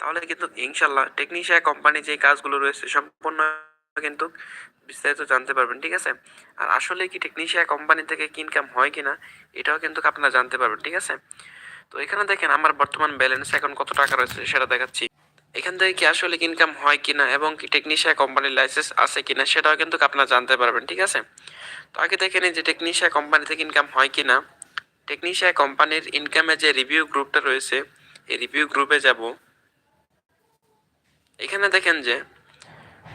তাহলে কিন্তু ইনশাল্লাহ টেকনিশিয়া কোম্পানি যে কাজগুলো রয়েছে সম্পূর্ণ কিন্তু বিস্তারিত জানতে পারবেন, ঠিক আছে? আর আসলে কি টেকনিশিয়া কোম্পানি থেকে কি ইনকাম হয় কিনা, এটাও কিন্তু আপনারা জানতে পারবেন, ঠিক আছে? তো এখানে দেখেন আমার বর্তমান ব্যালেন্স এখন কত টাকা রয়েছে সেটা দেখাচ্ছি। এখান থেকে কি আসলে ইনকাম হয় কিনা এবং কি টেকনিশিয়া কোম্পানির লাইসেন্স আছে কিনা সেটাও কিন্তু আপনারা জানতে পারবেন, ঠিক আছে? তো আগে দেখে নিন যে টেকনিশিয়া কোম্পানি থেকে ইনকাম হয় কিনা টেকনিশিয়া কোম্পানির ইনকামের যে রিভিউ গ্রুপটা রয়েছে, এই রিভিউ গ্রুপে যাব। এখানে দেখেন যে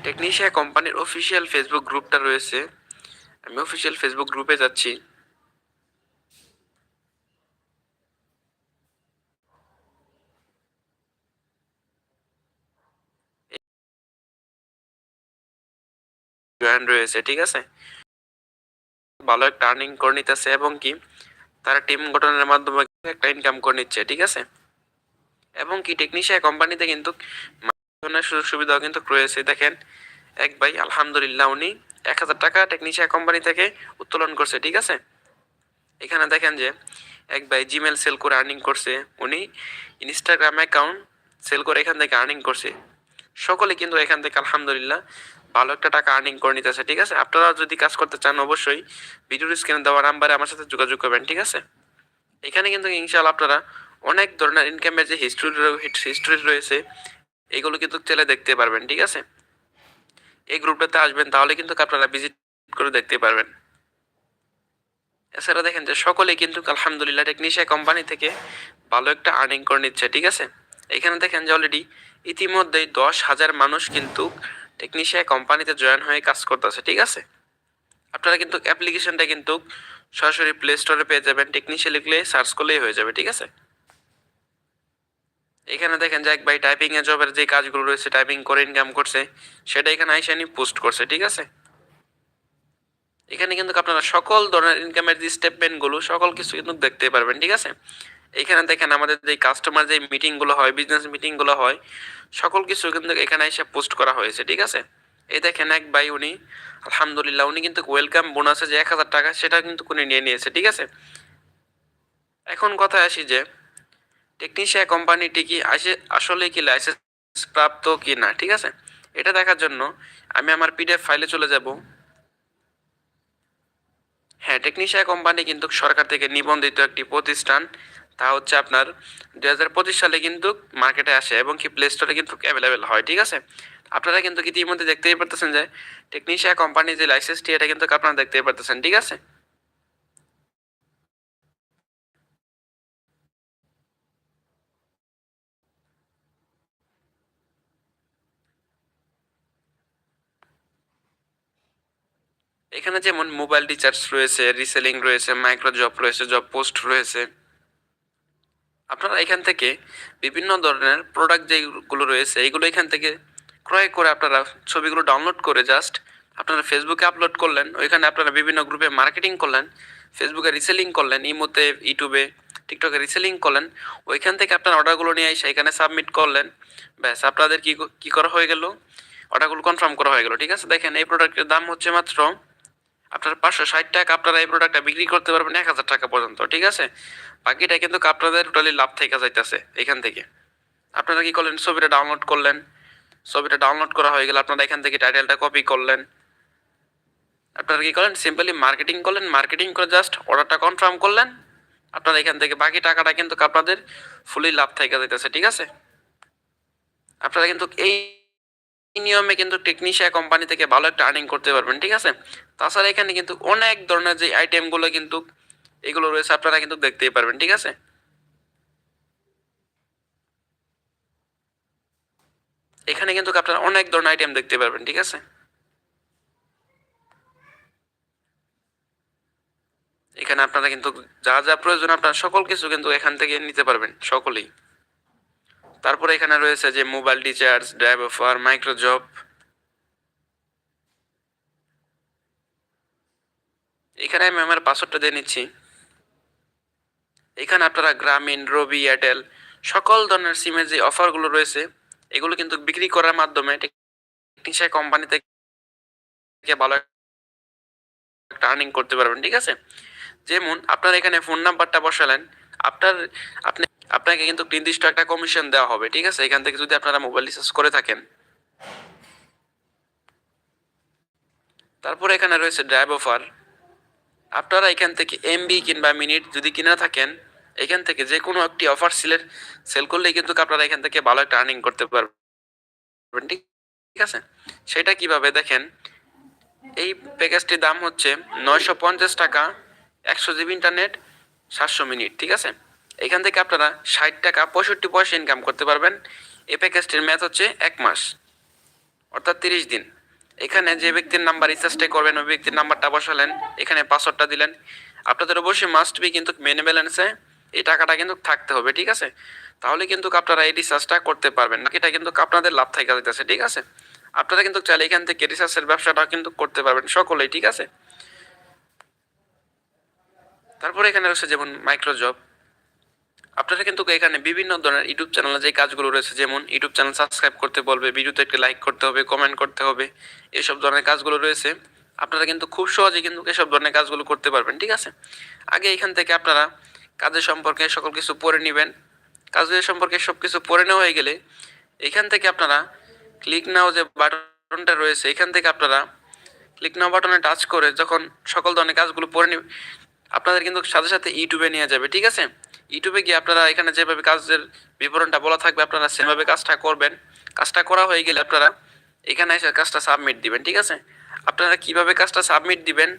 টেকনিশিয়া কোম্পানির অফিসিয়াল ফেসবুক গ্রুপটা রয়েছে। আমি অফিসিয়াল ফেসবুক গ্রুপে যাচ্ছি। জয়েন রয়েছে, ঠিক আছে? ভালো একটা আর্নিং করে নিতেছে এবং কি তারা টিম গঠনের মাধ্যমে একটা ইনকাম করে নিচ্ছে, ঠিক আছে? এবং কি টেকনিশিয়া কোম্পানিতে কিন্তু ধরনের সুযোগ সুবিধাও কিন্তু রয়েছে। দেখেন, এক ভাই, আলহামদুলিল্লাহ, উনি এক হাজার টাকা টেকনিশিয়া কোম্পানি থেকে উত্তোলন করছে, ঠিক আছে? এখানে দেখেন যে, এক ভাই জিমেল সেল করে আর্নিং করছে, উনি ইনস্টাগ্রাম অ্যাকাউন্ট সেল করে এখান থেকে আর্নিং করছে। সকলে কিন্তু এখান থেকে, আলহামদুলিল্লাহ, ভালো একটা টাকা আর্নিং করে নিতেছে, ঠিক আছে? আপনারা যদি কাজ করতে চান, অবশ্যই ভিডিওর স্ক্রিনে দেওয়া নাম্বারে আমার সাথে যোগাযোগ করবেন, ঠিক আছে? এখানে কিন্তু ইনশাআল্লাহ আপনারা অনেক ধরনের ইনকামের যে হিস্ট্রি হিস্ট্রি রয়েছে এগুলো কিন্তু চলে দেখতে পারবেন, ঠিক আছে? এই গ্রুপটাতে আসবেন, তাহলে কিন্তু আপনারা ভিজিট করে দেখতে পারবেন। এছাড়া দেখেন যে সকলেই কিন্তু আলহামদুলিল্লাহ টেকনিশিয়া কোম্পানি থেকে ভালো একটা আর্নিং করে নিচ্ছে, ঠিক আছে? এখানে দেখেন যে অলরেডি ইতিমধ্যেই দশ হাজার মানুষ কিন্তু টেকনিশিয়া কোম্পানিতে জয়েন হয়ে কাজ করতেছে, ঠিক আছে? আপনারা কিন্তু অ্যাপ্লিকেশনটা কিন্তু সরাসরি প্লে স্টোরে পেয়ে যাবেন টেকনিশিয়া লিখলে সার্চ করলেই হয়ে যাবে, ঠিক আছে? এখানে দেখেন যে এক ভাই টাইপিং এ জবের যে কাজগুলো রয়েছে টাইপিং করে ইনকাম করছে, সেটা এখানে আইসানি পোস্ট করছে, ঠিক আছে? এখানে কিন্তু আপনারা সকল ধরনের ইনকামের যে স্টেটমেন্টগুলো সকল কিছু কিন্তু দেখতে পারবেন, ঠিক আছে? এখানে দেখেন আমাদের যে কাস্টমার যে মিটিংগুলো হয় বিজনেস মিটিংগুলো হয়, সকল কিছু কিন্তু এখানে এসে পোস্ট করা হয়েছে, ঠিক আছে? এই দেখেন এক ভাই উনি, আলহামদুলিল্লাহ, উনি কিন্তু ওয়েলকাম বোনাসে যে এক হাজার টাকা সেটা কিন্তু উনি নিয়ে নিয়েছে, ঠিক আছে? এখন কথায় আসি যে টেকনিশিয়া কোম্পানিটি কি আসে আসলে কি লাইসেন্স প্রাপ্ত কি না, ঠিক আছে? এটা দেখার জন্য আমি আমার পিডিএফ ফাইলে চলে যাব। হ্যাঁ টেকনিশিয়া কোম্পানি কিন্তু সরকার থেকে নিবন্ধিত একটি প্রতিষ্ঠান। তা হচ্ছে আপনার দুই হাজার পঁচিশ সালে কিন্তু মার্কেটে আসে এবং কি প্লে স্টোরে কিন্তু অ্যাভেলেবেল হয়, ঠিক আছে? আপনারা কিন্তু ইতিমধ্যে দেখতেই পারতেছেন যে টেকনিশিয়া কোম্পানির যে লাইসেন্সটি এটা কিন্তু আপনারা দেখতেই পারতেছেন, ঠিক আছে? এখানে যেমন মোবাইল রিচার্জ রয়েছে, রিসেলিং রয়েছে মাইক্রো জব রয়েছে, জব পোস্ট রয়েছে। আপনারা এখান থেকে বিভিন্ন ধরনের প্রোডাক্ট যেগুলো রয়েছে এইগুলো এখান থেকে ক্রয় করে আপনারা ছবিগুলো ডাউনলোড করে জাস্ট আপনারা ফেসবুকে আপলোড করলেন, ওইখানে আপনারা বিভিন্ন গ্রুপে মার্কেটিং করলেন ফেসবুকে রিসেলিং করলেন ইমোতে ইউটিউবে টিকটকে রিসেলিং করলেন, ওইখান থেকে আপনার অর্ডারগুলো নিয়ে এসে এখানে সাবমিট করলেন। ব্যাস, আপনাদের কী কী করা হয়ে গেল? অর্ডারগুলো কনফার্ম করা হয়ে গেল, ঠিক আছে? দেখেন এই প্রোডাক্টের দাম হচ্ছে মাত্র আপনার পাঁচশো ষাট টাকা আপনারা এই প্রোডাক্টটা বিক্রি করতে পারবেন এক হাজার টাকা পর্যন্ত, ঠিক আছে? বাকিটা কিন্তু আপনাদের টোটালি লাভ থেকে যাইতেছে এখান থেকে। আপনারা কি করলেন? ছবিটা ডাউনলোড করলেন। ছবিটা ডাউনলোড করা হয়ে গেলে আপনারা এখান থেকে টাইটেলটা কপি করলেন। আপনারা কি করলেন? সিম্পলি মার্কেটিং করলেন। মার্কেটিং করে জাস্ট অর্ডারটা কনফার্ম করলেন। আপনারা এখান থেকে বাকি টাকাটা কিন্তু আপনাদের ফুলি লাভ থেকে যাইতেছে, ঠিক আছে? আপনারা কিন্তু এই এই নিয়মে কিন্তু টেকনিশিয়া কোম্পানি থেকে ভালো একটা আর্নিং করতে পারবেন, ঠিক আছে? তাছাড়া এখানে কিন্তু অনেক ধরনের যে আইটেমগুলো কিন্তু এগুলো রয়েছে, আপনারা কিন্তু দেখতেই পারবেন, ঠিক আছে? এখানে কিন্তু আপনারা অনেক ধরনের আইটেম দেখতে পারবেন, ঠিক আছে? এখানে আপনারা কিন্তু যা যা প্রয়োজন, আপনার সকল কিছু কিন্তু এখান থেকে নিতে পারবেন, সকলেই। তারপরে এখানে রয়েছে যে mobile recharge, drive offer micro job এখানে আমি আমার পাসওয়ার্ডটা দিয়ে নিচ্ছি। এখানে আপনারা গ্রামীণ, রবি, এয়ারটেল, সকল ধরনের সিমের যে অফারগুলো রয়েছে, এগুলো কিন্তু বিক্রি করার মাধ্যমে টেকনিশিয়া কোম্পানি থেকে ভালো একটা আর্নিং করতে পারবেন, ঠিক আছে? যেমন আপনার এখানে ফোন নাম্বারটা বসালেন, আপনার আপনি আপনাকে কিন্তু নির্দিষ্ট একটা কমিশন দেওয়া হবে, ঠিক আছে? এখান থেকে যদি আপনারা মোবাইল রিচার্জ করে থাকেন। তারপরে এখানে রয়েছে ড্রাইভ অফার আপনারা এখান থেকে এমবি কিংবা মিনিট যদি কিনা থাকেন, এখান থেকে যে কোনো একটি অফার সিলের সেল করলেই কিন্তু আপনারা এখান থেকে ভালো একটা আর্নিং করতে পারবেন, ঠিক ঠিক আছে? সেটা কীভাবে দেখেন? এই প্যাকেজটির দাম হচ্ছে নয়শো পঞ্চাশ টাকা, একশো জিবি ইন্টারনেট সাতশো মিনিট, ঠিক আছে? এখান থেকে আপনারা ষাট টাকা পঁয়ষট্টি পয়সা ইনকাম করতে পারবেন। এই প্যাকেজটির ম্যাথ হচ্ছে এক মাস, অর্থাৎ তিরিশ দিন। এখানে যে ব্যক্তির নাম্বার রিচার্জটা করবেন, ওই ব্যক্তির নাম্বারটা বসালেন, এখানে পাসওয়ার্ডটা দিলেন। আপনাদের অবশ্যই মাস্ট বি কিন্তু মেনে ব্যালেন্সে এই টাকাটা কিন্তু থাকতে হবে, ঠিক আছে? তাহলে কিন্তু আপনারা এই রিচার্জটা করতে পারবেন এটা কিন্তু আপনাদের লাভ থাকা যেতেছে ঠিক আছে? আপনারা কিন্তু চাইলে এখান থেকে রিসার্চের ব্যবসাটা কিন্তু করতে পারবেন সকলেই, ঠিক আছে? তারপরে এখানে রয়েছে যেমন মাইক্রো জব আপনারা কিন্তু এখানে বিভিন্ন ধরনের ইউটিউব চ্যানেলে যে কাজগুলো রয়েছে, যেমন ইউটিউব চ্যানেল সাবস্ক্রাইব করতে বলবে, ভিডিওতে একটি লাইক করতে হবে কমেন্ট করতে হবে, এসব ধরনের কাজগুলো রয়েছে। আপনারা কিন্তু খুব সহজে কিন্তু এসব ধরনের কাজগুলো করতে পারবেন, ঠিক আছে? আগে এখান থেকে আপনারা কাজের সম্পর্কে সকল কিছু পড়ে নেবেন। কাজের সম্পর্কে সব কিছু পড়ে নেওয়া হয়ে গেলে এখান থেকে আপনারা ক্লিক নাও যে বাটনটা রয়েছে, এখান থেকে আপনারা ক্লিক নাও বাটনে টাচ করে যখন সকল ধরনের কাজগুলো পড়ে নেবেন আপনাদের কিন্তু সাথে সাথে ইউটিউবে নিয়ে যাবে, ঠিক আছে? ইউটিউবে গিয়ে আপনারা এখানে যেভাবে কাজের বিবরণটা বলা থাকবে, আপনারা সেভাবে কাজটা করবেন। কাজটা করা হয়ে গেলে আপনারা এখানে এসে কাজটা সাবমিট দিবেন, ঠিক আছে? আপনারা কীভাবে কাজটা সাবমিট দিবেন?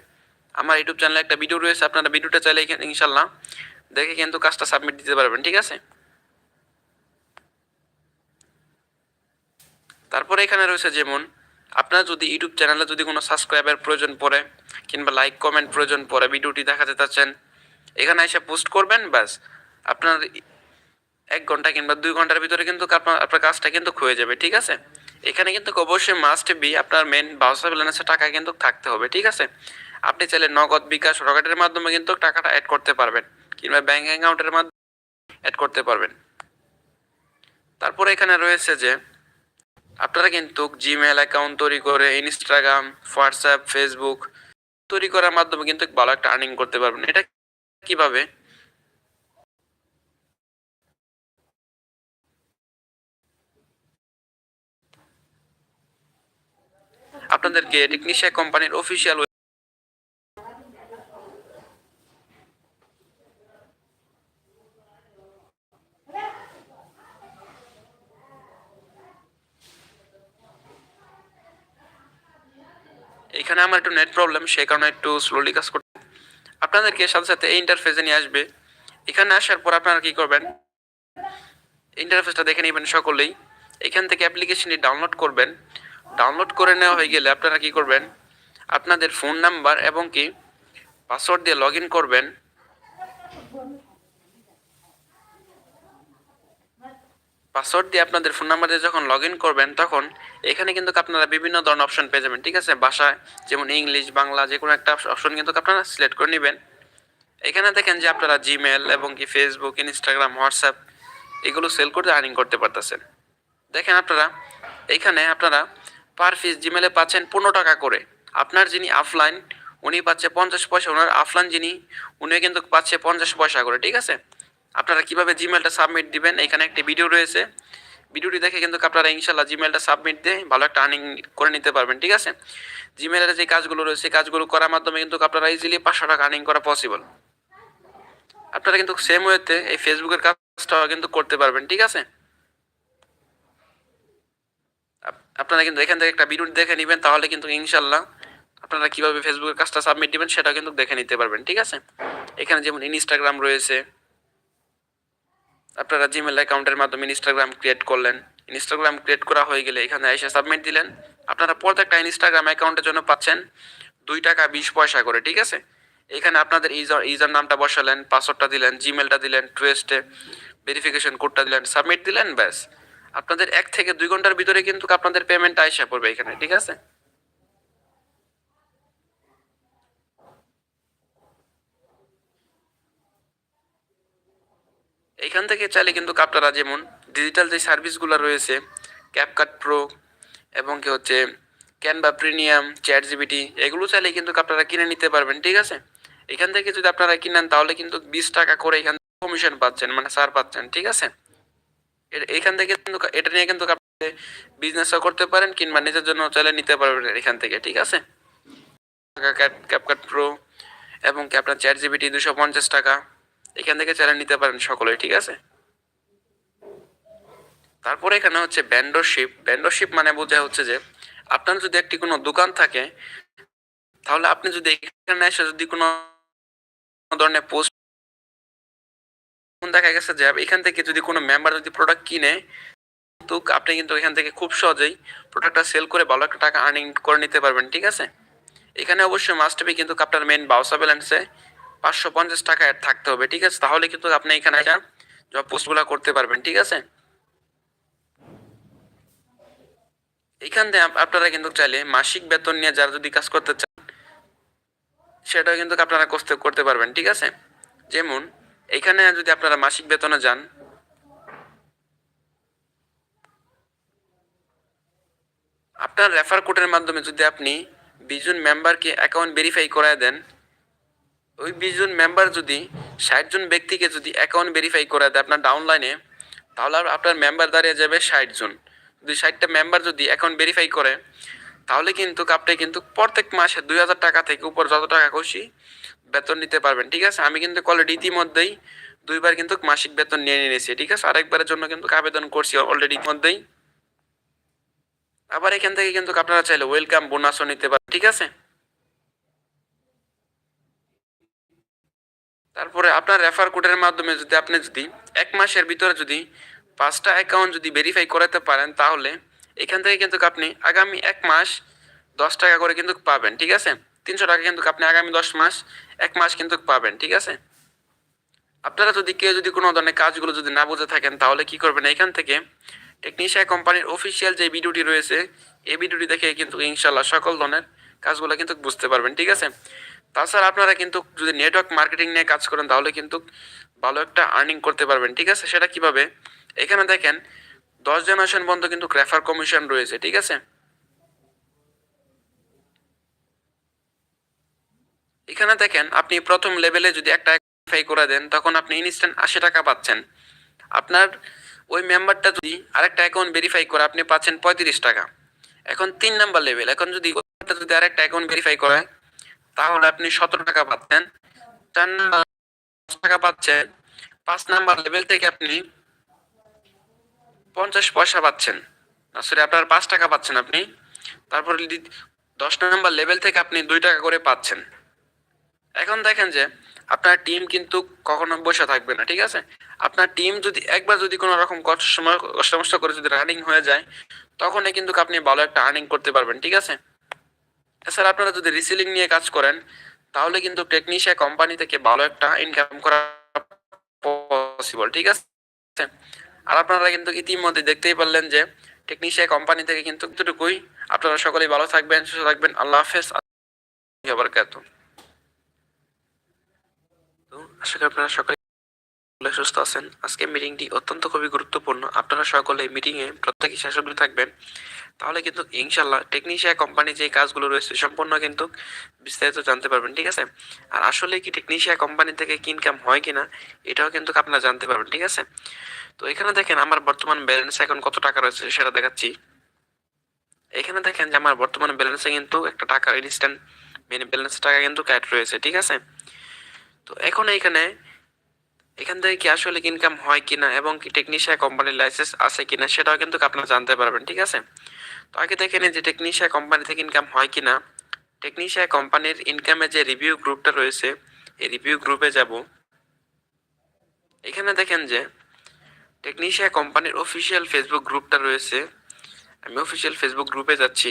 আমার ইউটিউব চ্যানেলে একটা ভিডিও রয়েছে, আপনারা ভিডিওটা চাইলে এখানে ইনশাল্লাহ দেখে কিন্তু কাজটা সাবমিট দিতে পারবেন, ঠিক আছে? তারপরে এখানে রয়েছে যেমন, আপনার যদি ইউটিউব চ্যানেলে যদি কোনো সাবস্ক্রাইবার প্রয়োজন পড়ে, কিংবা লাইক কমেন্ট প্রয়োজন পড়ে ভিডিওটি দেখাতে চাচ্ছেন এখানে এসে পোস্ট করবেন, ব্যাস। আপনার এক ঘণ্টা কিংবা দুই ঘণ্টার ভিতরে কিন্তু আপনার কাজটা কিন্তু হয়ে যাবে, ঠিক আছে? এখানে কিন্তু অবশ্যই মাস্ট বি আপনার মেন বাউসার ব্যালেন্সের টাকা কিন্তু থাকতে হবে, ঠিক আছে? আপনি চাইলে নগদ বিকাশ, রকেটের মাধ্যমে কিন্তু টাকাটা অ্যাড করতে পারবেন, কিংবা ব্যাঙ্ক অ্যাকাউন্টের মাধ্যমে অ্যাড করতে পারবেন। তারপরে এখানে রয়েছে যে, আপনারা কিন্তু জিমেল অ্যাকাউন্ট তৈরি করে ইনস্টাগ্রাম হোয়াটসঅ্যাপ ফেসবুক তৈরি করার মাধ্যমে কিন্তু ভালো একটা আর্নিং করতে পারবেন। এটা কীভাবে? আপনাদেরকে টেকনিশিয়া কোম্পানির অফিসিয়াল এখানে আমার একটু নেট প্রবলেম সেই কারণে একটু স্লোলি কাজ করতে আপনাদেরকে সাথে সাথে এই ইন্টারফেসে নিয়ে আসবে। এখানে আসার পর আপনারা কি করবেন? ইন্টারফেসটা দেখে নেবেন সকলেই। এখান থেকে অ্যাপ্লিকেশনটি ডাউনলোড করবেন। ডাউনলোড করে নেওয়া হয়ে গেলে আপনারা কি করবেন? আপনাদের ফোন নাম্বার এবং কি পাসওয়ার্ড দিয়ে লগ ইন করবেন। পাসওয়ার্ড দিয়ে আপনাদের ফোন নাম্বার দিয়ে যখন লগ ইন করবেন, তখন এখানে কিন্তু আপনারা বিভিন্ন ধরনের অপশন পেয়ে যাবেন, ঠিক আছে? ভাষায়, যেমন ইংলিশ, বাংলা যে কোনো একটা অপশন কিন্তু আপনারা সিলেক্ট করে নেবেন। এখানে দেখেন যে আপনারা জিমেল এবং কি ফেসবুক ইনস্টাগ্রাম হোয়াটসঅ্যাপ এগুলো সেল করতে আর্নিং করতে পারতেছেন। দেখেন আপনারা, এখানে আপনারা পার পিস জিমেলে পাচ্ছেন পনেরো টাকা করে। আপনার যিনি অফলাইন উনি পাচ্ছে পঞ্চাশ পয়সা, ওনার অফলাইন যিনি, উনিও কিন্তু পাচ্ছে পঞ্চাশ পয়সা করে, ঠিক আছে? আপনারা কীভাবে জিমেলটা সাবমিট দিবেন? এখানে একটি ভিডিও রয়েছে। ভিডিওটি দেখে কিন্তু আপনারা ইনশাল্লাহ জিমেলটা সাবমিট দিয়ে ভালো একটা আর্নিং করে নিতে পারবেন, ঠিক আছে? জিমেলের যে কাজগুলো রয়েছে কাজগুলো করার মাধ্যমে কিন্তু আপনারা ইজিলি পাঁচশো টাকা আর্নিং করা পসিবল আপনারা কিন্তু সেম ওয়েতে এই ফেসবুকের কাজটাও কিন্তু করতে পারবেন, ঠিক আছে? আপ- আপনারা কিন্তু এখান থেকে একটা ভিডিও দেখে নেবেন, তাহলে কিন্তু ইনশাল্লাহ আপনারা কীভাবে ফেসবুকের কাজটা সাবমিট দিবেন সেটা কিন্তু দেখে নিতে পারবেন, ঠিক আছে? এখানে যেমন ইনস্টাগ্রাম রয়েছে আপনারা জিমেল অ্যাকাউন্টের মাধ্যমে ইনস্টাগ্রাম ক্রিয়েট করলেন। ইনস্টাগ্রাম ক্রিয়েট করা হয়ে গেলে এখানে এসে সাবমিট দিলেন। আপনারা প্রত্যেকটা ইনস্টাগ্রাম অ্যাকাউন্টের জন্য পাচ্ছেন দুই টাকা বিশ পয়সা করে, ঠিক আছে? এখানে আপনাদের ইউজার ইউজার নামটা বসালেন পাসওয়ার্ডটা দিলেন জিমেলটা দিলেন টুয়েস্টে ভেরিফিকেশন কোডটা দিলেন সাবমিট দিলেন, ব্যাস। আপনাদের এক থেকে দুই ঘণ্টার ভিতরে কিন্তু আপনাদের পেমেন্টটা এসে পড়বে এখানে, ঠিক আছে? এখান থেকে চাইলে কিন্তু আপনারা যেমন ডিজিটাল যে সার্ভিসগুলো রয়েছে ক্যাপকাট প্রো এবং কি হচ্ছে ক্যানভা প্রিমিয়াম চ্যাট জিবিটি এগুলো চাইলে কিন্তু আপনারা কিনে নিতে পারবেন, ঠিক আছে? এখান থেকে যদি আপনারা কিনেন, তাহলে কিন্তু বিশ টাকা করে এখান থেকে কমিশন পাচ্ছেন মানে সার পাচ্ছেন, ঠিক আছে? এখান থেকে কিন্তু এটা নিয়ে কিন্তু আপনি বিজনেসও করতে পারেন কিংবা নিজের জন্য চাইলে নিতে পারবেন এখান থেকে, ঠিক আছে? ক্যাপকাট প্রো এবং কি আপনার চ্যাট জিবিটি দুশো পঞ্চাশ টাকা। এখান থেকে চাইলে নিতে পারেন সকলেই, ঠিক আছে? তারপরে এখানে হচ্ছে ব্যান্ডরশিপ ব্যান্ডরশিপ মানে বোঝা হচ্ছে যে, আপনার যদি একটি কোনো দোকান থাকে, তাহলে আপনি যদি এখানে এসে যদি কোনো ধরনের পোস্ট দেখা গেছে যে, এখান থেকে যদি কোনো মেম্বার যদি প্রোডাক্ট কিনে, তো আপনি কিন্তু এখান থেকে খুব সহজেই প্রোডাক্টটা সেল করে ভালো একটা টাকা আর্নিং করে নিতে পারবেন, ঠিক আছে? এখানে অবশ্যই মাস্ট বি কিন্তু আপনার মেন বাউসা ব্যালেন্সে পাঁচশো পঞ্চাশ টাকা অ্যাড থাকতে হবে, ঠিক আছে? তাহলে কিন্তু আপনি এখানে একটা জব পোস্টগুলো করতে পারবেন, ঠিক আছে? এখান থেকে আপনারা কিন্তু চাইলে মাসিক বেতন নিয়ে যারা যদি কাজ করতে চান, সেটাও কিন্তু আপনারা করতে করতে পারবেন, ঠিক আছে? যেমন, এখানে যদি আপনারা মাসিক বেতনে যান, আপনার রেফার কোডের মাধ্যমে যদি আপনি বিশজন মেম্বারকে অ্যাকাউন্ট ভেরিফাই করায় দেন ওই বিশ জন মেম্বার যদি, ষাট জন ব্যক্তিকে যদি অ্যাকাউন্ট ভেরিফাই করে দেয় আপনার ডাউনলাইনে তাহলে আপনার মেম্বার দাঁড়িয়ে যাবে ষাট জন। যদি ষাটটা মেম্বার যদি অ্যাকাউন্ট ভেরিফাই করে, তাহলে কিন্তু আপনি কিন্তু প্রত্যেক মাসে দুই হাজার টাকা থেকে উপর যত টাকা খুশি বেতন নিতে পারবেন, ঠিক আছে? আমি কিন্তু অলরেডি ইতিমধ্যেই দুইবার কিন্তু মাসিক বেতন নিয়ে নিয়েছি, ঠিক আছে? আরেকবারের জন্য কিন্তু আবেদন করছি অলরেডি মধ্যেই আবার এখান থেকে কিন্তু আপনারা চাইলে ওয়েলকাম বোনাসও নিতে পারেন, ঠিক আছে? তারপরে আপনার রেফার কোডের মাধ্যমে যদি আপনি যদি এক মাসের ভিতরে যদি পাঁচটা অ্যাকাউন্ট যদি ভেরিফাই করাতে পারেন, তাহলে এখান থেকে কিন্তু আপনি আগামী এক মাস দশ টাকা করে কিন্তু পাবেন, ঠিক আছে? তিনশো টাকা কিন্তু আপনি আগামী দশ মাস এক মাস কিন্তু পাবেন, ঠিক আছে? আপনারা যদি কেউ যদি কোনো ধরনের কাজগুলো যদি না বুঝে থাকেন, তাহলে কি করবেন? এখান থেকে টেকনিশিয়া কোম্পানির অফিসিয়াল যে ভিডিওটি রয়েছে, এই ভিডিওটি দেখে কিন্তু ইনশাল্লাহ সকল ধরনের কাজগুলো কিন্তু বুঝতে পারবেন, ঠিক আছে? তাছাড়া আপনারা কিন্তু যদি নেটওয়ার্ক মার্কেটিং নিয়ে কাজ করেন, তাহলে কিন্তু ভালো একটা আর্নিং করতে পারবেন, ঠিক আছে? সেটা কীভাবে? এখানে দেখেন, দশ জেনারেশন পর্যন্ত কিন্তু রেফার কমিশন রয়েছে, ঠিক আছে? এখানে দেখেন, আপনি প্রথম লেভেলে যদি একটা ভেরিফাই করে দেন, তখন আপনি ইনস্ট্যান্ট আশি টাকা পাচ্ছেন। আপনার ওই মেম্বারটা যদি আরেকটা অ্যাকাউন্ট ভেরিফাই করে, আপনি পাচ্ছেন পঁয়ত্রিশ টাকা। এখন তিন নাম্বার লেভেল এখন যদি যদি আরেকটা অ্যাকাউন্ট ভেরিফাই করে তাহলে আপনি সতেরো টাকা পাচ্ছেন। চার নাম্বার টাকা পাচ্ছেন। পাঁচ নাম্বার লেভেল থেকে আপনি পঞ্চাশ পয়সা পাচ্ছেন। সরি আপনার পাঁচ টাকা পাচ্ছেন আপনি। তারপর দশ নাম্বার লেভেল থেকে আপনি দুই টাকা করে পাচ্ছেন। এখন দেখেন যে, আপনার টিম কিন্তু কখনো বসে থাকবে না, ঠিক আছে? আপনার টিম যদি, একবার যদি কোনো রকম কষ্ট সমস্যা করে যদি রানিং হয়ে যায়, তখনই কিন্তু আপনি ভালো একটা আর্নিং করতে পারবেন, ঠিক আছে? এছাড়া আপনারা যদি রিসেলিং নিয়ে কাজ করেন, তাহলে কিন্তু টেকনিশিয়া কোম্পানি থেকে ভালো একটা ইনকাম করা পসিবল ঠিক আছে? আর আপনারা কিন্তু ইতিমধ্যে দেখতেই পারলেন যে টেকনিশিয়া কোম্পানি থেকে কিন্তু এতটুকুই। আপনারা সকলেই ভালো থাকবেন, সুস্থ থাকবেন। আল্লাহ হাফেজ। তো আশা করি আপনারা সকলে সুস্থ আছেন। আজকে মিটিংটি অত্যন্ত খুবই গুরুত্বপূর্ণ। আপনারা সকলে মিটিংয়ে প্রত্যেকে শাসক থাকবেন। তাহলে কিন্তু ইনশাল্লাহ টেকনিশিয়া কোম্পানি যে কাজগুলো রয়েছে সম্পূর্ণ কিন্তু বিস্তারিত জানতে পারবেন, ঠিক আছে? আর আসলে কি টেকনিশিয়া কোম্পানি থেকে কি ইনকাম হয় কিনা, এটাও কিন্তু আপনারা জানতে পারবেন, ঠিক আছে? তো এখানে দেখেন আমার বর্তমান ব্যালেন্স এখন কত টাকা রয়েছে সেটা দেখাচ্ছি। এখানে দেখেন যে আমার বর্তমান ব্যালেন্সে কিন্তু একটা টাকা ইনস্ট্যান্ট মেন ব্যালেন্স টাকা কিন্তু ক্যাট রয়েছে, ঠিক আছে? তো এখন এখানে, এখান থেকে কি আসলে ইনকাম হয় কিনা এবং কি টেকনিশিয়া কোম্পানির লাইসেন্স আছে কিনা সেটাও কিন্তু আপনারা জানতে পারবেন, ঠিক আছে? তো আগে দেখে নিন যে টেকনিশিয়া কোম্পানি থেকে ইনকাম হয় কিনা। টেকনিশিয়া কোম্পানির ইনকামের যে রিভিউ গ্রুপটা রয়েছে, এই রিভিউ গ্রুপে যাব। এখানে দেখেন যে টেকনিশিয়া কোম্পানির অফিসিয়াল ফেসবুক গ্রুপটা রয়েছে। আমি অফিসিয়াল ফেসবুক গ্রুপে যাচ্ছি।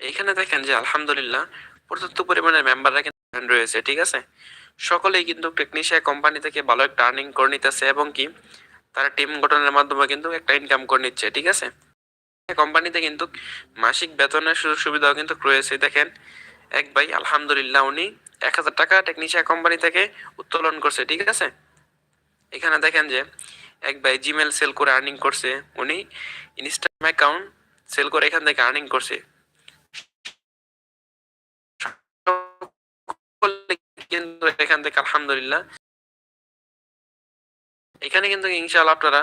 এখানে দেখেন যে আলহামদুলিল্লাহ, পর্যাপ্ত পরিমাণের মেম্বাররা কিন্তু রয়েছে, ঠিক আছে? সকলেই কিন্তু টেকনিশিয়া কোম্পানি থেকে ভালো একটা আর্নিং করে নিতেছে এবং কি তারা টিম গঠনের মাধ্যমে কিন্তু একটা ইনকাম করে নিচ্ছে, ঠিক আছে? কোম্পানিতে কিন্তু মাসিক বেতনের সুযোগ সুবিধাও কিন্তু রয়েছে। দেখেন, এক ভাই, আলহামদুলিল্লাহ, উনি এক হাজার টাকা টেকনিশিয়া কোম্পানি থেকে উত্তোলন করছে, ঠিক আছে? এখানে দেখেন যে এক ভাই জিমেল সেল করে আর্নিং করছে, উনি ইনস্টাগ্রাম অ্যাকাউন্ট সেল করে এখান থেকে আর্নিং করছে। কিন্তু এখান থেকে আলহামদুলিল্লাহ। এখানে কিন্তু ইনশাআল্লাহ আপনারা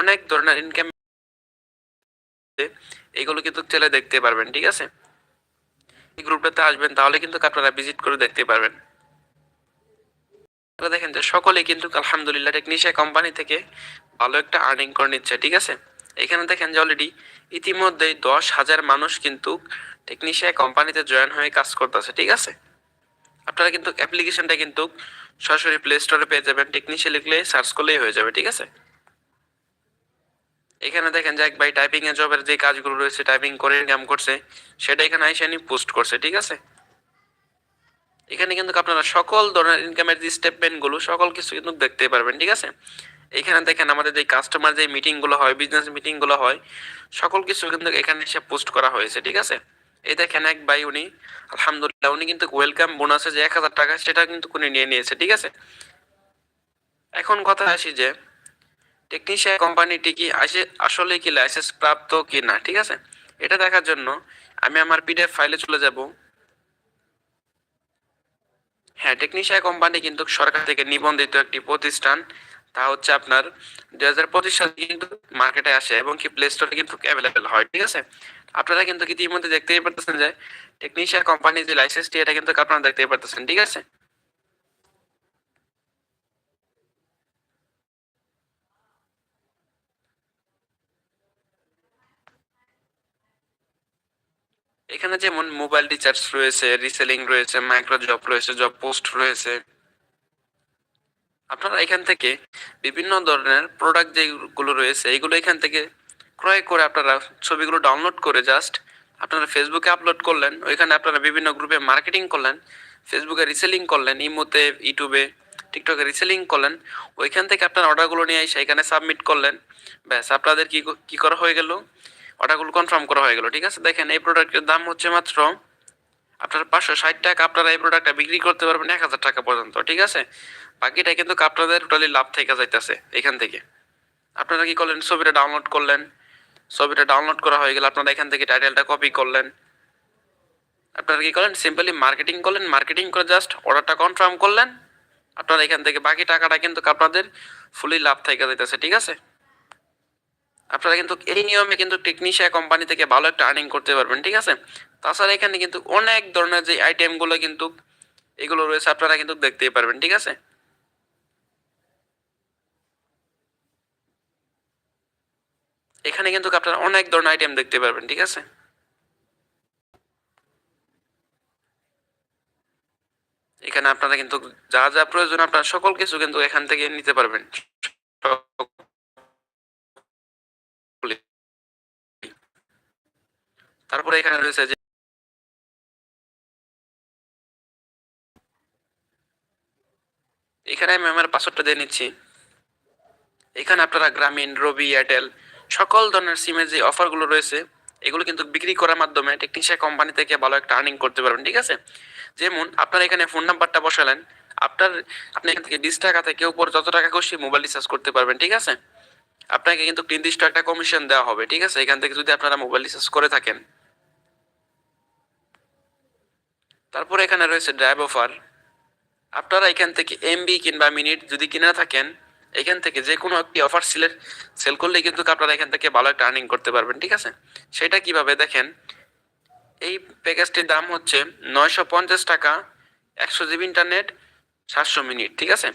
অনেক ধরনের ইনকাম এগুলো কিন্তু চলে দেখতে পারবেন, ঠিক আছে? এই গ্রুপটাতে আসবেন, তাহলে কিন্তু আপনারা ভিজিট করে দেখতে পারবেন। দেখেন যে সকলে কিন্তু আলহামদুলিল্লাহ টেকনিশিয়া কোম্পানি থেকে ভালো একটা আর্নিং করে নিচ্ছে, ঠিক আছে? এখানে দেখেন যে অলরেডি ইতিমধ্যেই দশ হাজার মানুষ কিন্তু টেকনিশিয়া কোম্পানিতে জয়েন হয়ে কাজ করতেছে, ঠিক আছে? আপনারা কিন্তু অ্যাপ্লিকেশনটা কিন্তু সরাসরি প্লে স্টোরে পেয়ে যাবেন। টেকনিশিয়া লিখলে সার্চ করলেই হয়ে যাবে, ঠিক আছে? এখানে দেখেন যে এক ভাই টাইপিং এ জবের যে কাজগুলো রয়েছে টাইপিং করে ইনকাম করছে, সেটা এখানে আইসা পোস্ট করছে, ঠিক আছে? এখানে কিন্তু আপনারা সকল ধরনের ইনকামের যে স্টেটমেন্টগুলো, সকল কিছু কিন্তু দেখতে পারবেন, ঠিক আছে? এখানে দেখেন আমাদের যে কাস্টমার যে মিটিংগুলো হয় বিজনেস মিটিংগুলো হয়, সকল কিছু কিন্তু এখানে এসে পোস্ট করা হয়েছে, ঠিক আছে? এই দেখেন এক ভাই উনি, আলহামদুলিল্লাহ উনি কিন্তু ওয়েলকাম বোনাসে যে এক হাজার টাকা, সেটা কিন্তু উনি নিয়ে নিয়েছে, ঠিক আছে? এখন কথা আসি যে টেকনিশিয়ান কোম্পানিটি কি আসে, আসলে কি লাইসেন্স প্রাপ্ত কি না, ঠিক আছে? এটা দেখার জন্য আমি আমার পিডিএফ ফাইলে চলে যাব। হ্যাঁ টেকনিশিয়া কোম্পানি কিন্তু সরকার থেকে নিবন্ধিত একটি প্রতিষ্ঠান তা হচ্ছে আপনার দুই হাজার পঁচিশ সালে কিন্তু মার্কেটে আসে এবং কি প্লে স্টোরে কিন্তু অ্যাভেলেবেল হয়, ঠিক আছে? আপনারা কিন্তু ইতিমধ্যে দেখতেই পারতেছেন যে টেকনিশিয়া কোম্পানি যে লাইসেন্সটি এটা কিন্তু আপনারা দেখতেই পারতেছেন, ঠিক আছে? এখানে যেমন মোবাইল রিচার্জ রয়েছে রিসেলিং রয়েছে মাইক্রো জব রয়েছে জব পোস্ট রয়েছে আপনারা এখান থেকে বিভিন্ন ধরনের প্রোডাক্ট যেগুলো রয়েছে এইগুলো এখান থেকে ক্রয় করে আপনারা ছবিগুলো ডাউনলোড করে জাস্ট আপনারা ফেসবুকে আপলোড করলেন, ওইখানে আপনারা বিভিন্ন গ্রুপে মার্কেটিং করলেন ফেসবুকে রিসেলিং করলেন ইমোতে ইউটিউবে টিকটকে রিসেলিং করলেন, ওইখান থেকে আপনার অর্ডারগুলো নিয়ে এসে এখানে সাবমিট করলেন। ব্যাস, আপনাদের কী কী করা হয়ে গেল? অর্ডারগুলো কনফার্ম করা হয়ে গেল, ঠিক আছে? দেখেন এই প্রোডাক্টের দাম হচ্ছে মাত্র আপনার পাঁচশো ষাট টাকা আপনারা এই প্রোডাক্টটা বিক্রি করতে পারবেন এক হাজার টাকা পর্যন্ত, ঠিক আছে? বাকিটা কিন্তু আপনাদের টোটালি লাভ থেকে যাইতেছে এখান থেকে। আপনারা কি করলেন? ছবিটা ডাউনলোড করলেন। ছবিটা ডাউনলোড করা হয়ে গেলে আপনারা এখান থেকে টাইটেলটা কপি করলেন। আপনারা কি করলেন? সিম্পলি মার্কেটিং করলেন। মার্কেটিং করে জাস্ট অর্ডারটা কনফার্ম করলেন। আপনারা এখান থেকে বাকি টাকাটা কিন্তু আপনাদের ফুলি লাভ থেকে যাইতেছে, ঠিক আছে? আপনারা কিন্তু এই নিয়মে কিন্তু টেকনিশিয়া কোম্পানি থেকে ভালো একটা আর্নিং করতে পারবেন, ঠিক আছে? তাছাড়া এখানে কিন্তু অনেক ধরনের যে আইটেমগুলো কিন্তু এগুলো রয়েছে, আপনারা কিন্তু দেখতেই পারবেন, ঠিক আছে? এখানে কিন্তু আপনারা অনেক ধরনের আইটেম দেখতে পারবেন, ঠিক আছে? এখানে আপনারা কিন্তু যা যা প্রয়োজন, আপনার সকল কিছু কিন্তু এখান থেকে নিতে পারবেন। তারপরে এখানে রয়েছে যে এখানে আমি আমার পাসওয়ার্ডটা দিয়ে নিচ্ছি। এখানে আপনারা গ্রামীণ, রবি, এয়ারটেল সকল ধরনের সিমের যে অফারগুলো রয়েছে, এগুলো কিন্তু বিক্রি করার মাধ্যমে টেকনিশিয়া কোম্পানি থেকে ভালো একটা আর্নিং করতে পারবেন, ঠিক আছে? যেমন আপনার এখানে ফোন নাম্বারটা বসালেন, আপনার, আপনি এখান থেকে বিশ টাকা থেকে উপর যত টাকা খুশি মোবাইল রিচার্জ করতে পারবেন, ঠিক আছে? আপনাকে কিন্তু নির্দিষ্ট একটা কমিশন দেওয়া হবে, ঠিক আছে? এখান থেকে যদি আপনারা মোবাইল রিচার্জ করে থাকেন তারপরে এখানে রয়েছে ড্রাইভ অফার আপনারা এখান থেকে এমবি কিংবা মিনিট যদি কিনে থাকেন, এখান থেকে যে কোনো একটি অফার সিলের সেল করলে কিন্তু আপনারা এখান থেকে ভালো একটা আর্নিং করতে পারবেন, ঠিক আছে? সেটা কীভাবে দেখেন? এই প্যাকেজটির দাম হচ্ছে নয়শো পঞ্চাশ টাকা, একশো জিবি ইন্টারনেট সাতশো মিনিট, ঠিক আছে?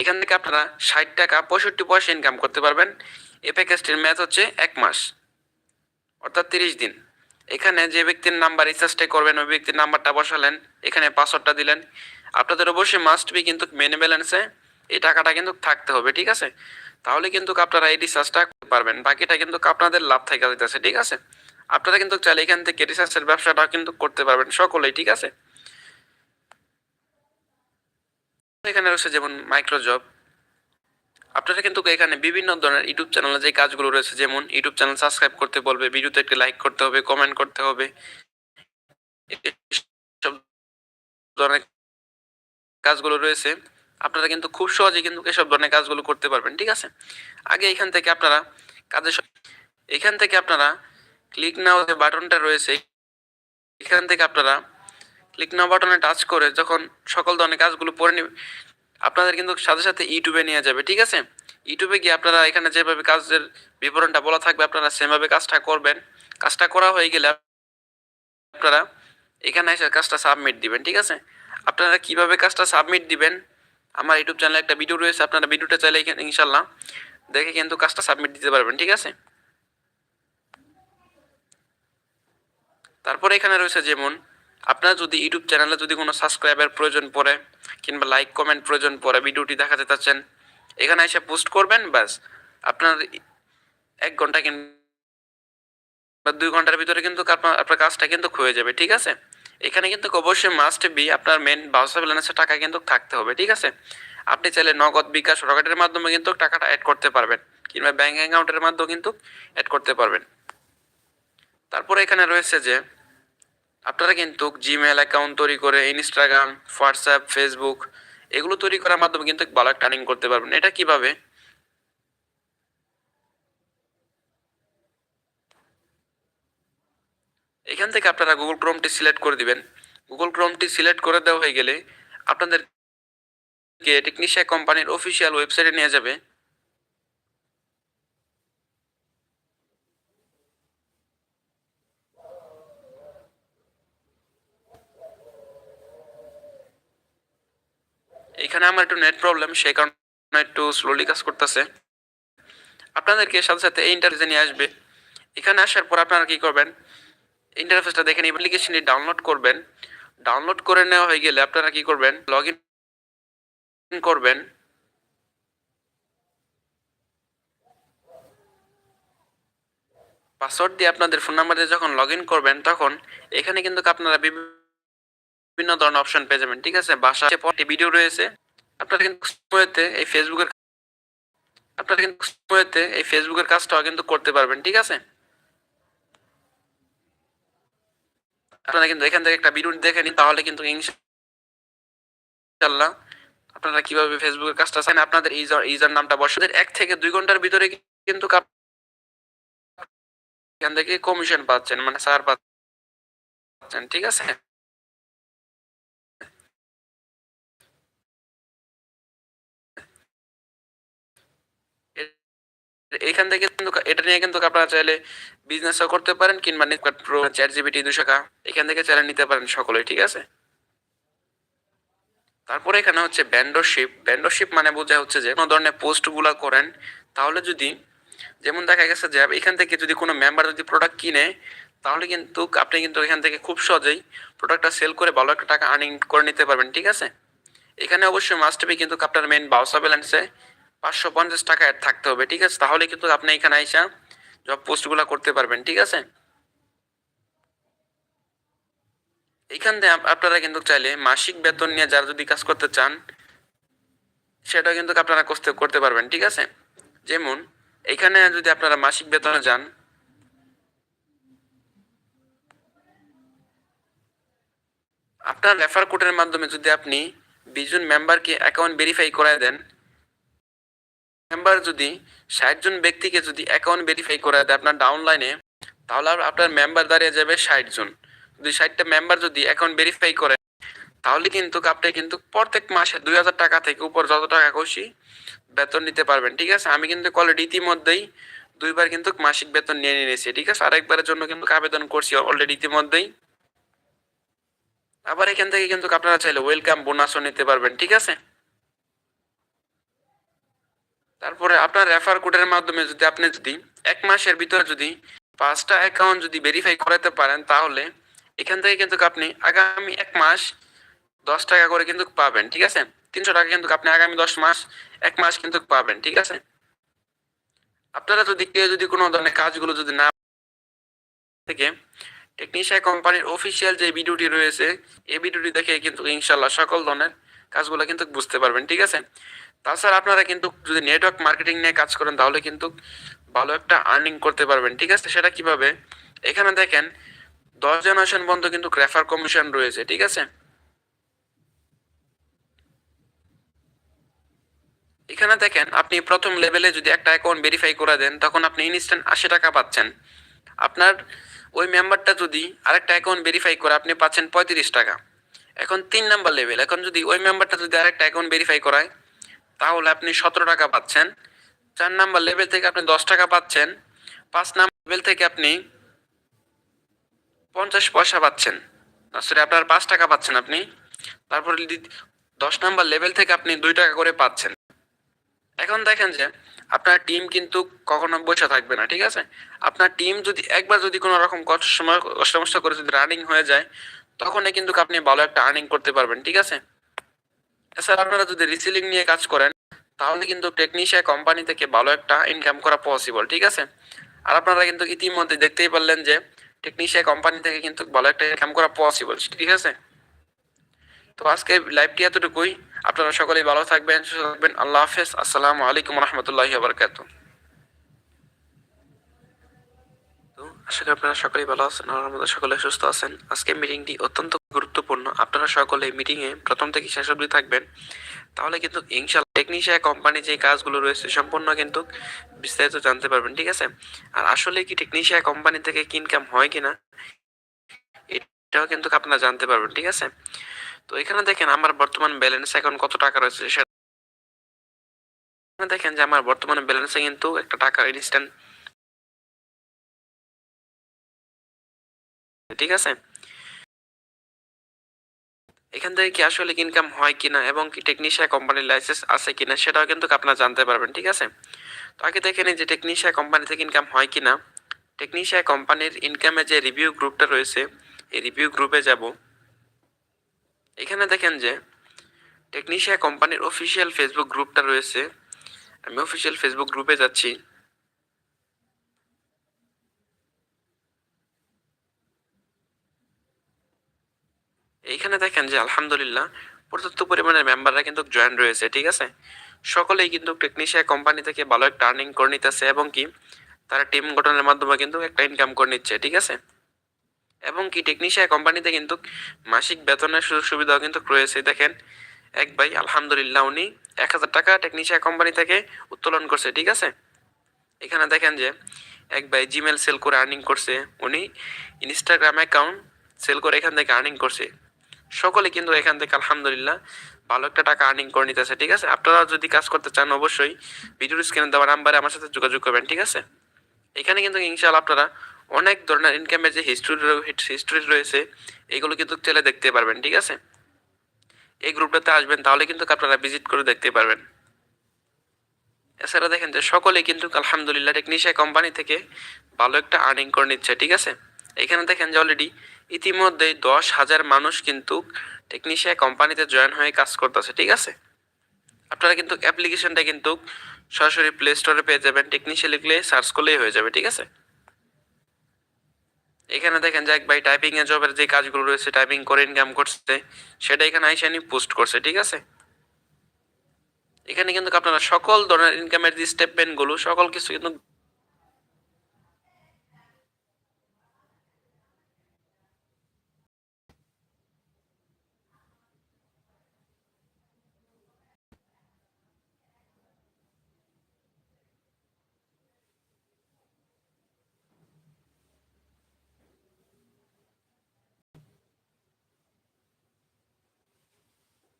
এখান থেকে আপনারা ষাট টাকা পঁয়ষট্টি পয়সা ইনকাম করতে পারবেন। এই প্যাকেজটির ম্যাচ হচ্ছে এক মাস, অর্থাৎ তিরিশ দিন। এখানে যে ব্যক্তির নাম্বার রিচার্জটা করবেন, ওই ব্যক্তির নাম্বারটা বসালেন, এখানে পাসওয়ার্ডটা দিলেন। আপনাদের অবশ্যই মাস্ট বি কিন্তু মেনে ব্যালেন্সে এই টাকাটা কিন্তু থাকতে হবে, ঠিক আছে? তাহলে কিন্তু আপনারা এই রিচার্জটা করতে পারবেন। বাকিটা কিন্তু আপনাদের লাভ থেকে যেতেছে ঠিক আছে? আপনারা কিন্তু চাইলে এখান থেকে রিসার্চের ব্যবসাটা কিন্তু করতে পারবেন সকলেই, ঠিক আছে? এখানে রয়েছে যেমন মাইক্রো জব আপনারা কিন্তু এখানে বিভিন্ন ধরনের ইউটিউব চ্যানেলে যে কাজগুলো রয়েছে, যেমন ইউটিউব চ্যানেল সাবস্ক্রাইব করতে বলবে, ভিডিওতে একটি লাইক করতে হবে, কমেন্ট করতে হবে সব ধরনের কাজগুলো রয়েছে। আপনারা কিন্তু খুব সহজে কিন্তু এসব ধরনের কাজগুলো করতে পারবেন, ঠিক আছে? আগে এখান থেকে আপনারা কাজের এখান থেকে আপনারা ক্লিক নাও যে বাটনটা রয়েছে, এখান থেকে আপনারা ক্লিক নাও বাটনে টাচ করে যখন সকল ধরনের কাজগুলো পড়ে নেবে আপনাদের কিন্তু সাথে সাথে ইউটিউবে নিয়ে যাবে, ঠিক আছে? ইউটিউবে গিয়ে আপনারা এখানে যেভাবে কাজের বিবরণটা বলা থাকবে, আপনারা সেমভাবে কাজটা করবেন। কাজটা করা হয়ে গেলে আপনারা এখানে এসে কাজটা সাবমিট দিবেন, ঠিক আছে? আপনারা কীভাবে কাজটা সাবমিট দিবেন? আমার ইউটিউব চ্যানেলে একটা ভিডিও রয়েছে, আপনারা ভিডিওটা চাইলে এখানে ইনশাল্লাহ দেখে কিন্তু কাজটা সাবমিট দিতে পারবেন, ঠিক আছে? তারপরে এখানে রয়েছে যেমন আপনার যদি ইউটিউব চ্যানেলে যদি কোনো সাবস্ক্রাইবার প্রয়োজন পড়ে, কিংবা লাইক কমেন্ট প্রয়োজন পড়ে, ভিডিওটি দেখাতে চাচ্ছেন, এখানে এসে পোস্ট করবেন, ব্যাস। আপনার এক ঘণ্টা কিংবা দুই ঘণ্টার ভিতরে কিন্তু আপনার আপনার কাজটা কিন্তু হয়ে যাবে, ঠিক আছে? এখানে কিন্তু অবশ্যই মাস্ট বি আপনার মেন বাউসার ব্যালেন্সের টাকা কিন্তু থাকতে হবে, ঠিক আছে? আপনি চাইলে নগদ, বিকাশ, রকেটের মাধ্যমে কিন্তু টাকাটা অ্যাড করতে পারবেন, কিংবা ব্যাঙ্ক অ্যাকাউন্টের মাধ্যমে কিন্তু অ্যাড করতে পারবেন। তারপরে এখানে রয়েছে যে আপনারা কিন্তু জিমেল অ্যাকাউন্ট তৈরি করে ইনস্টাগ্রাম হোয়াটসঅ্যাপ ফেসবুক এগুলো তৈরি করার মাধ্যমে কিন্তু ভালো একটা আর্নিং করতে পারবেন। এটা কীভাবে? এখান থেকে আপনারা গুগল ক্রোমটি সিলেক্ট করে দিবেন। গুগল ক্রোমটি সিলেক্ট করে দেওয়া হয়ে গেলে আপনাদেরকে টেকনিশিয়া কোম্পানির অফিসিয়াল ওয়েবসাইটে নিয়ে যাবে। এখানে আমার একটু নেট প্রবলেম সেই কারণে একটু স্লোলি কাজ করতেছে। আপনাদেরকে সাথে সাথে এই ইন্টারফেসে নিয়ে আসবে। এখানে আসার পর আপনারা কি করবেন? ইন্টারফেসটা দেখেন অ্যাপ্লিকেশনটি ডাউনলোড করবেন। ডাউনলোড করে নেওয়া হয়ে গেলে আপনারা কি করবেন? লগ ইন করবেন। পাসওয়ার্ড দিয়ে আপনাদের ফোন নাম্বার দিয়ে যখন লগ ইন করবেন, তখন এখানে কিন্তু আপনারা বিভিন্ন ধরনের অপশন পেয়ে যাবেন, ঠিক আছে? বাসা ভিডিও রয়েছে। আপনারা কিন্তু সময়তে এই ফেসবুকের আপনারা কিন্তু সময়তে এই ফেসবুকের কাজটাও কিন্তু করতে পারবেন, ঠিক আছে? আপনারা কিন্তু এখান থেকে একটা ভিডিও দেখে নিন, তাহলে কিন্তু ইনশাল্লাহ আপনারা কীভাবে ফেসবুকের কাজটা চান আপনাদের ইউজার ইউজার নামটা বসাদের এক থেকে দুই ঘণ্টার ভিতরে কিন্তু এখান থেকে কমিশন পাচ্ছেন মানে স্যার পাচ্ছেন, ঠিক আছে? এখান থেকে কিন্তু এটা নিয়ে কিন্তু আপনারা চাইলে বিজনেসও করতে পারেন কিংবা প্রো চ্যাট জিবিটি দুশো টাকা এখান থেকে চাইলে নিতে পারেন সকলেই ঠিক আছে? তারপরে এখানে হচ্ছে ব্যান্ডরশিপ ব্যান্ডরশিপ মানে বোঝা হচ্ছে যে কোনো ধরনের পোস্টগুলো করেন, তাহলে যদি, যেমন দেখা গেছে যে এখান থেকে যদি কোনো মেম্বার যদি প্রোডাক্ট কিনে, তাহলে কিন্তু আপনি কিন্তু এখান থেকে খুব সহজেই প্রোডাক্টটা সেল করে ভালো একটা টাকা আর্নিং করে নিতে পারবেন, ঠিক আছে? এখানে অবশ্যই মাস্ট বি কিন্তু আপনার মেন বাউসা ব্যালেন্সে পাঁচশো পঞ্চাশ টাকা অ্যাড থাকতে হবে, ঠিক আছে? তাহলে কিন্তু আপনি এখানে আইসা জব পোস্টগুলো করতে পারবেন, ঠিক আছে? এইখান থেকে আপ- আপনারা কিন্তু চাইলে মাসিক বেতন নিয়ে যারা যদি কাজ করতে চান, সেটা কিন্তু আপনারা করতে করতে পারবেন, ঠিক আছে? যেমন, এখানে যদি আপনারা মাসিক বেতনে যান, আপনার রেফার কোডের মাধ্যমে যদি আপনি বিশ জন মেম্বারকে অ্যাকাউন্ট ভেরিফাই করায় দেন মেম্বার যদি ষাট জন ব্যক্তিকে যদি অ্যাকাউন্ট ভেরিফাই করা দেয় আপনার ডাউনলাইনে তাহলে আপনার মেম্বার দাঁড়িয়ে যাবে ষাট জন। যদি ষাটটা মেম্বার যদি অ্যাকাউন্ট ভেরিফাই করে, তাহলে কিন্তু আপনি কিন্তু প্রত্যেক মাসে দুই হাজার টাকা থেকে উপর যত টাকা খুশি বেতন নিতে পারবেন, ঠিক আছে? আমি কিন্তু অলরেডি ইতিমধ্যেই দুইবার কিন্তু মাসিক বেতন নিয়ে নিয়েছি, ঠিক আছে? আরেকবারের জন্য কিন্তু আবেদন করছি অলরেডি ইতিমধ্যেই। আবার এখান থেকে কিন্তু আপনারা চাইলে ওয়েলকাম বোনাসও নিতে পারবেন, ঠিক আছে? তারপরে আপনার রেফার কোডের মাধ্যমে যদি আপনি যদি এক মাসের ভিতরে যদি পাঁচটা অ্যাকাউন্ট যদি ভেরিফাই করাতে পারেন, তাহলে এখান থেকে কিন্তু আপনি আগামী এক মাস দশ টাকা করে কিন্তু পাবেন, ঠিক আছে? তিনশো টাকা কিন্তু আপনি আগামী দশ মাস, এক মাস কিন্তু পাবেন, ঠিক আছে? আপনারা যদি কেউ যদি কোনো ধরনের কাজগুলো যদি না থেকে টেকনিশিয়া কোম্পানির অফিসিয়াল যে ভিডিওটি রয়েছে, এই ভিডিওটি দেখে কিন্তু ইনশাল্লাহ সকল ধরনের কাজগুলো কিন্তু বুঝতে পারবেন, ঠিক আছে? তাছাড়া আপনারা কিন্তু যদি নেটওয়ার্ক মার্কেটিং নিয়ে কাজ করেন, তাহলে কিন্তু ভালো একটা আর্নিং করতে পারবেন। ঠিক আছে? সেটা কীভাবে? এখানে দেখেন, দশ জেনারেশন পর্যন্ত কিন্তু রেফার কমিশন রয়েছে, ঠিক আছে? এখানে দেখেন, আপনি প্রথম লেভেলে যদি একটা অ্যাকাউন্ট ভেরিফাই করে দেন, তখন আপনি ইনস্ট্যান্ট আশি টাকা পাচ্ছেন। আপনার ওই মেম্বারটা যদি আরেকটা অ্যাকাউন্ট ভেরিফাই করে, আপনি পাচ্ছেন পঁয়ত্রিশ টাকা। এখন তিন নাম্বার লেভেল এখন যদি ওই মেম্বারটা যদি আরেকটা অ্যাকাউন্ট ভেরিফাই করায় তাহলে আপনি সতেরো টাকা পাচ্ছেন। চার নাম্বার লেভেল থেকে আপনি দশ টাকা পাচ্ছেন। পাঁচ নাম্বার লেভেল থেকে আপনি পঞ্চাশ পয়সা পাচ্ছেন। সরি আপনার পাঁচ টাকা পাচ্ছেন আপনি। তারপরে দশ নাম্বার লেভেল থেকে আপনি দুই টাকা করে পাচ্ছেন। এখন দেখেন যে, আপনার টিম কিন্তু কখনো বসে থাকবে না, ঠিক আছে? আপনার টিম যদি, একবার যদি কোনো রকম কষ্ট সময় সমস্যা করে যদি রানিং হয়ে যায়, তখনই কিন্তু আপনি ভালো একটা আর্নিং করতে পারবেন, ঠিক আছে? এছাড়া আপনারা যদি রিসিলিং নিয়ে কাজ করেন, তাহলে কিন্তু টেকনিশিয়া কোম্পানি থেকে ভালো একটা ইনকাম করা পসিবল ঠিক আছে? আর আপনারা কিন্তু ইতিমধ্যে দেখতেই পারলেন যে টেকনিশিয়া কোম্পানি থেকে কিন্তু ভালো একটা ইনকাম করা পসিবল ঠিক আছে? তো আজকে লাইভটি এতটুকুই। আপনারা সকলেই ভালো থাকবেন, সুস্থ থাকবেন। আল্লাহ হাফেজ। আসসালামু আলাইকুম রহমতুল্লাহি বারকাত তো, আশা করি আপনারা সকলেই ভালো আছেন আর আমাদের সকলে সুস্থ আছেন। আজকে মিটিংটি অত্যন্ত গুরুত্বপূর্ণ। আপনারা সকলে মিটিংয়ে প্রথম থেকে শেষ অবধি থাকবেন। তাহলে কিন্তু ইনশাল্লাহ টেকনিশিয়া কোম্পানি যে কাজগুলো রয়েছে সম্পূর্ণ কিন্তু বিস্তারিত জানতে পারবেন, ঠিক আছে? আর আসলে কি টেকনিশিয়া কোম্পানি থেকে কি ইনকাম হয় কিনা, এটাও কিন্তু আপনারা জানতে পারবেন, ঠিক আছে? তো এখানে দেখেন আমার বর্তমান ব্যালেন্স এখন কত টাকা রয়েছে সেটা দেখেন যে আমার বর্তমান ব্যালেন্সে কিন্তু একটা টাকা ইনস্ট্যান্ট ঠিক আছে? এখান থেকে কি আসলে ইনকাম হয় কিনা এবং টেকনিশিয়া কোম্পানির লাইসেন্স আছে কিনা সেটাও কিন্তু আপনারা জানতে পারবেন, ঠিক আছে? তো আগে দেখে নিন যে টেকনিশিয়া কোম্পানি থেকে ইনকাম হয় কিনা। টেকনিশিয়া কোম্পানির ইনকামের যে রিভিউ গ্রুপটা রয়েছে, এই রিভিউ গ্রুপে যাব। এখানে দেখেন যে টেকনিশিয়া কোম্পানির অফিসিয়াল ফেসবুক গ্রুপটা রয়েছে। আমি অফিসিয়াল ফেসবুক গ্রুপে যাচ্ছি। এইখানে দেখেন যে আলহামদুলিল্লাহ, পর্যাপ্ত পরিমাণের মেম্বাররা কিন্তু জয়েন রয়েছে, ঠিক আছে? সকলেই কিন্তু টেকনিশিয়া কোম্পানি থেকে ভালো একটা আর্নিং করে নিতেছে এবং কি তারা টিম গঠনের মাধ্যমে কিন্তু একটা ইনকাম করে নিচ্ছে, ঠিক আছে? এবং কি টেকনিশিয়া কোম্পানিতে কিন্তু মাসিক বেতনের সুযোগ সুবিধাও কিন্তু রয়েছে। দেখেন, এক ভাই আলহামদুলিল্লাহ উনি এক হাজার টাকা টেকনিশিয়া কোম্পানি থেকে উত্তোলন করছে, ঠিক আছে? এখানে দেখেন যে এক ভাই জিমেল সেল করে আর্নিং করছে। উনি ইনস্টাগ্রাম অ্যাকাউন্ট সেল করে এখান থেকে আর্নিং করছে। সকলে কিন্তু এখান থেকে আলহামদুলিল্লাহ ভালো একটা টাকা আর্নিং করে নিতেছে, ঠিক আছে? আপনারা যদি কাজ করতে চান অবশ্যই ভিডিওর স্ক্রিনে দেওয়া নাম্বারে আমার সাথে যোগাযোগ করবেন, ঠিক আছে? এখানে কিন্তু ইনশাআল্লাহ আপনারা অনেক ধরনের ইনকামের যে হিস্ট্রি হিস্ট্রি রয়েছে, এগুলো কিন্তু চলে দেখতে পারবেন, ঠিক আছে? এই গ্রুপটাতে আসবেন, তাহলে কিন্তু আপনারা ভিজিট করে দেখতে পারবেন। এছাড়া দেখেন যে সকলে কিন্তু আলহামদুলিল্লাহ টেকনিশিয়া কোম্পানি থেকে ভালো একটা আর্নিং করে নিচ্ছে, ঠিক আছে? এখানে দেখেন যে অলরেডি ইতিমধ্যেই দশ হাজার মানুষ কিন্তু টেকনিশিয়া কোম্পানিতে জয়েন হয়ে কাজ করতেছে, ঠিক আছে? আপনারা কিন্তু অ্যাপ্লিকেশনটা কিন্তু সরাসরি প্লে স্টোরে পেয়ে যাবেন টেকনিশিয়া লিখলে সার্চ করলেই হয়ে যাবে, ঠিক আছে? এখানে দেখেন যে এক ভাই টাইপিং এর জবের যে কাজগুলো রয়েছে টাইপিং করে ইনকাম করছে, সেটা এখানে আইসা নি পোস্ট করছে, ঠিক আছে? এখানে কিন্তু আপনারা সকল ধরনের ইনকামের যে স্টেটমেন্টগুলো সকল কিছু কিন্তু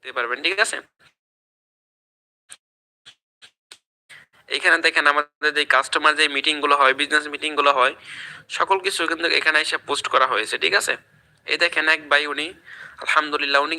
দিতে পারবেন, ঠিক আছে? এখানে দেখেন আমাদের যে কাস্টমার যে মিটিংগুলো হয় বিজনেস মিটিংগুলো হয়, সকল কিছু কিন্তু এখানে এসে পোস্ট করা হয়েছে, ঠিক আছে? এই দেখেন এক ভাই উনি, আলহামদুলিল্লাহ, উনি